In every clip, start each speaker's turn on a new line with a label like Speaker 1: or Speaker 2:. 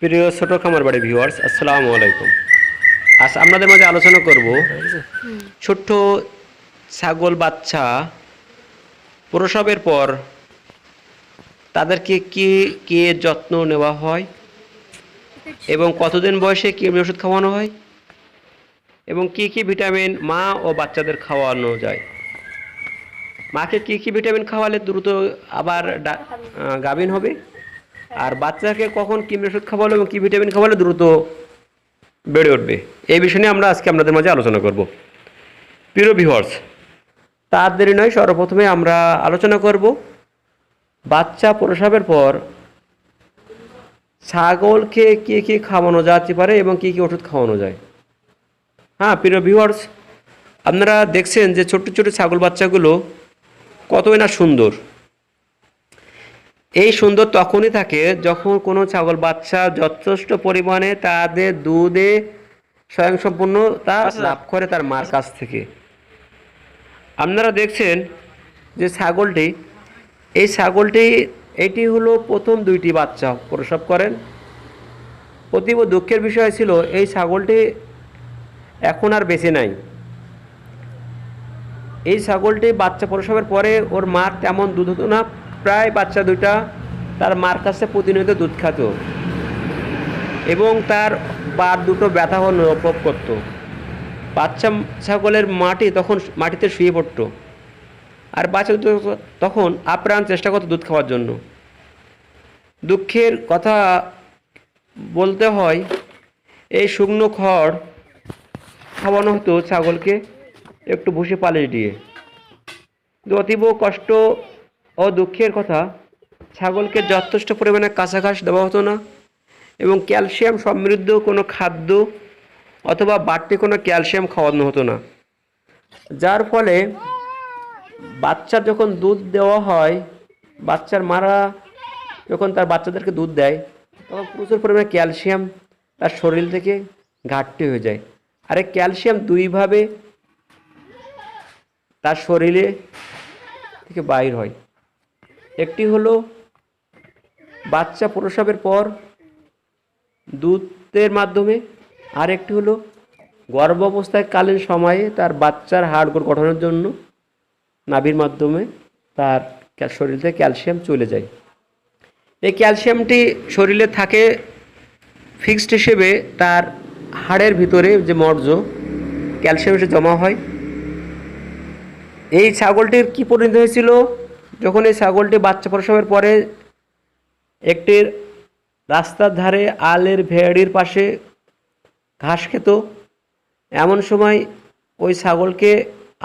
Speaker 1: প্রিয় ছোট খামার বাড়ি ভিউয়ার্স আসসালামু আলাইকুম। আজ আপনাদের মাঝে আলোচনা করব ছোট্ট ছাগল বাচ্চা প্রসবের পর তাদেরকে কি কি যত্ন নেওয়া হয়? এবং কতদিন বয়সে কি ওষুধ খাওয়ানো হয়? এবং কি কি ভিটামিন মা ও বাচ্চাদের খাওয়ানো যায়? মাকে কি কি ভিটামিন খাওয়ালে দ্রুত আবার গাভিন হবে? আর বাচ্চাকে কখন কি ওষুধ খাওয়ালো এবং কি ভিটামিন খাওয়ালে দ্রুত বেড়ে উঠবে। এই বিষয় নিয়ে আমরা আজকে আপনাদের মাঝে আলোচনা করব। প্রিয় ভিউয়ার্স তার দেরি নয়, সর্বপ্রথমে আমরা আলোচনা করব বাচ্চা প্রসাবের পর ছাগলকে কী কী খাওয়ানো যেতে পারে এবং কী কী ওষুধ খাওয়ানো যায়। হ্যাঁ প্রিয় ভিউয়ার্স আপনারা দেখছেন যে ছোট্ট ছোট ছাগল বাচ্চাগুলো কতই না সুন্দর। এই সুন্দর তখনই থাকে যখন কোনো ছাগল বাচ্চা যথেষ্ট পরিমাণে তাদের দুধে স্বয়ংসম্পূর্ণতা লাভ করে তার মার কাছ থেকে। আপনারা দেখছেন যে ছাগলটি এই ছাগলটি এটি হলো প্রথম দুইটি বাচ্চা প্রসব করেন। অতীব দুঃখের বিষয় ছিল এই ছাগলটি এখন আর বেঁচে নাই। এই ছাগলটি বাচ্চা প্রসবের পরে ওর মার তেমন দুধ হতো না। প্রায় বাচ্চা দুটা তার মার কাছে প্রতিনিয়ত দুধ খাত এবং তার বার দুটো ব্যথা অনুভব করতো। বাচ্চা ছাগলের মাটি তখন মাটিতে শুয়ে পড়তো। আর বাচ্চা দুটো তখন আপ্রাণ চেষ্টা করতো দুধ খাওয়ার জন্য। দুঃখের কথা বলতে হয়, এই শুকনো খড় খাওয়ানো হতো ছাগলকে একটু ভুষে পালিশ দিয়ে। অতীব কষ্ট ও দুঃখের কথা, ছাগলকে যথেষ্ট পরিমাণে কাঁচা ঘাস দেওয়া হতো না এবং ক্যালসিয়াম সমৃদ্ধ কোনো খাদ্য অথবা বাড়তি কোনো ক্যালসিয়াম খাওয়ানো হতো না। যার ফলে বাচ্চার যখন দুধ দেওয়া হয়, বাচ্চার মারা যখন তার বাচ্চাদেরকে দুধ দেয়, তখন প্রচুর পরিমাণে ক্যালসিয়াম তার শরীর থেকে ঘাটতি হয়ে যায়। আর এই ক্যালসিয়াম দুইভাবে তার শরীরে থেকে বাইর হয়। একটি হলো বাচ্চা প্রসবের পর দুধের মাধ্যমে আর একটি হলো গর্ভ অবস্থায় কালীন সময়ে তার বাচ্চার হাড় গোড় গঠনের জন্য নাভির মাধ্যমে তার শরীর থেকে ক্যালসিয়াম চলে যায়। এই ক্যালসিয়ামটি শরীরে থাকে ফিক্সড হিসেবে তার হাড়ের ভিতরে যে মর্য ক্যালসিয়াম এসে জমা হয়। এই ছাগলটির কি পরিণত হয়েছিল? যখন এই ছাগলটি বাচ্চা প্রসবের পরে একটি রাস্তার ধারে আলের ভেড়ির পাশে ঘাস খেত, এমন সময় ওই ছাগলকে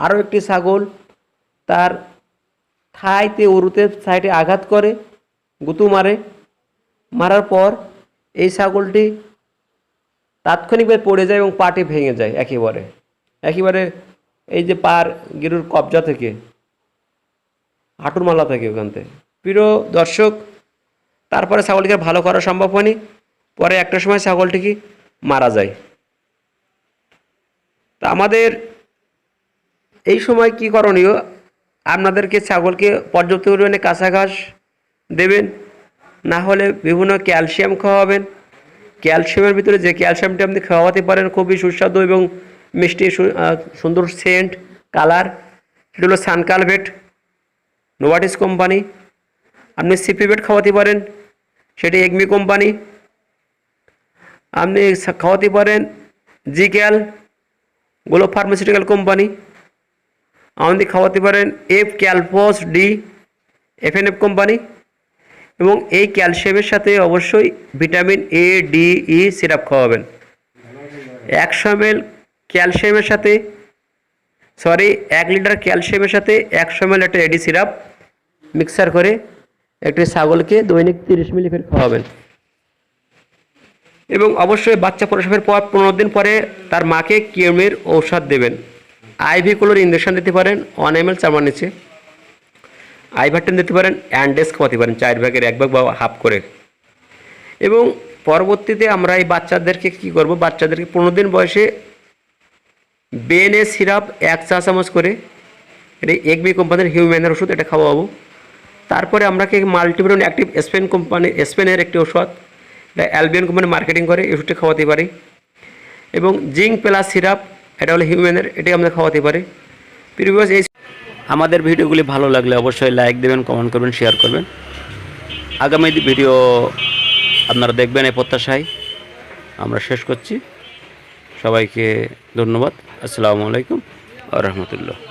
Speaker 1: আরও একটি ছাগল তার থাইতে, উরুতে সাইডে আঘাত করে, গুতু মারে। মারার পর এই ছাগলটি তাৎক্ষণিকভাবে পড়ে যায় এবং পাটি ভেঙে যায় একেবারে। একেবারে এই যে পার গিরুর কবজা থেকে। হাঁটুর মালা থাকে ওখান থেকে। প্রিয় দর্শক, তারপরে ছাগলটিকে ভালো করা সম্ভব হয়নি। পরে একটা সময় ছাগলটি মারা যায়। তা আমাদের এই সময় কি করণীয়? আপনাদেরকে ছাগলকে পর্যাপ্ত পরিমাণে কাঁচা ঘাস দেবেন, না হলে বিভিন্ন ক্যালসিয়াম খাওয়াবেন। ক্যালসিয়ামের ভিতরে যে ক্যালসিয়ামটি আপনি খাওয়াতে পারেন, খুবই সুস্বাদু এবং মিষ্টি সুন্দর সেন্ট কালার সেটা হলো সানকালভেট। নোভাটিস কোম্পানি আপনি সিপিভেট খাওয়াতে পারেন, সেটি এগমি কোম্পানি আপনি খাওয়াতে পারেন জিক্যাল গ্লো ফার্মাসিউটিক্যাল কোম্পানি আমাদের খাওয়াতে পারেন F Calps D FNF company এবং এই ক্যালসিয়ামের সাথে অবশ্যই vitamin A D E syrup খাওয়াবেন। একশো এম এল ক্যালসিয়ামের সাথে সরি এক লিটার ক্যালসিয়ামের সাথে একশো এম এল একটা এডি সিরাপ মিক্সার করে একটি ছাগলকে দৈনিক তিরিশ মিলি ফের খাওয়াবেন এবং অবশ্যই বাচ্চা প্রসবের পর পনেরো দিন পরে তার মাকে কিউমের ঔষধ দেবেন। আইভি কোলোর ইঞ্জেকশন দিতে পারেন ওয়ান এম এল চামার নিচে আইভারটেন দিতে পারেন অ্যান্ডেস খাওয়াতে পারেন, চার ভাগের এক ভাগ বা হাফ করে। এবং পরবর্তীতে আমরা এই বাচ্চাদেরকে কি করব? বাচ্চাদেরকে পনেরো দিন বয়সে বেনে সিরাপ এক চা চামচ করে, এটা এগবি কোম্পানির হিউম্যানের ওষুধ, এটা খাওয়াবো। তারপরে আমরা কি মাল্টিভিটামিন অ্যাক্টিভ স্পেন কোম্পানি, স্পেনের একটি ওষুধ এটা অ্যালবিয়ন কোম্পানি মার্কেটিং করে এই খাওয়াতে পারি। এবং জিঙ্ক প্লাস সিরাপ, এটা হলো হিউম্যানের এটাই আমরা খাওয়াতে পারি। প্রিভিয়াস এই আমাদের ভিডিওগুলি ভালো লাগলে অবশ্যই লাইক দেবেন, কমেন্ট করবেন, শেয়ার করবেন। আগামী ভিডিও আপনারা দেখবেন এই প্রত্যাশায়। আমরা শেষ করছি। সবাইকে ধন্যবাদ। আসসালামু আলাইকুম রহমতুল্লাহ।